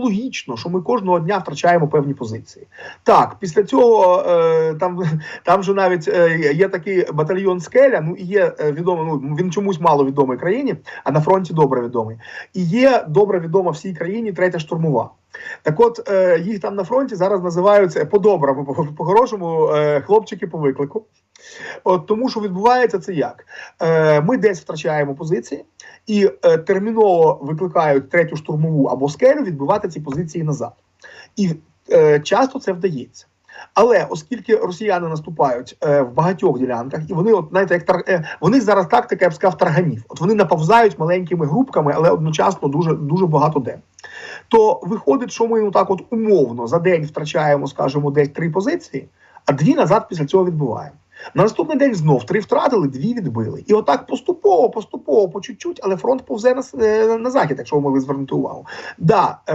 логічно, що ми кожного дня втрачаємо певні позиції. Так, після цього е, там, там же навіть е, є такий батальйон Скеля. Ну і є е, відомий. Ну він чомусь мало відомий країні, а на фронті добре відомий. І є добре відома всій країні третя штурмова. Так от е, їх там на фронті зараз називаються по-доброму, по- по-хорошому е, хлопчики по виклику. От тому, що відбувається це як? Е, ми десь втрачаємо позиції і е, терміново викликають третю штурмову або скелю відбивати ці позиції назад. І е, часто це вдається. Але оскільки росіяни наступають е, в багатьох ділянках, і вони, от знаєте, як тар... е, вони зараз тактика, я б сказав, тарганів. От вони наповзають маленькими групками, але одночасно дуже дуже багато де. То виходить, що ми ну так, от умовно за день втрачаємо, скажімо, десь три позиції, а дві назад після цього відбуваємо. На наступний день знов три втратили, дві відбили. І отак поступово, поступово, по чуть-чуть, але фронт повзе на, е, на захід, якщо ви могли звернути увагу. Да, е,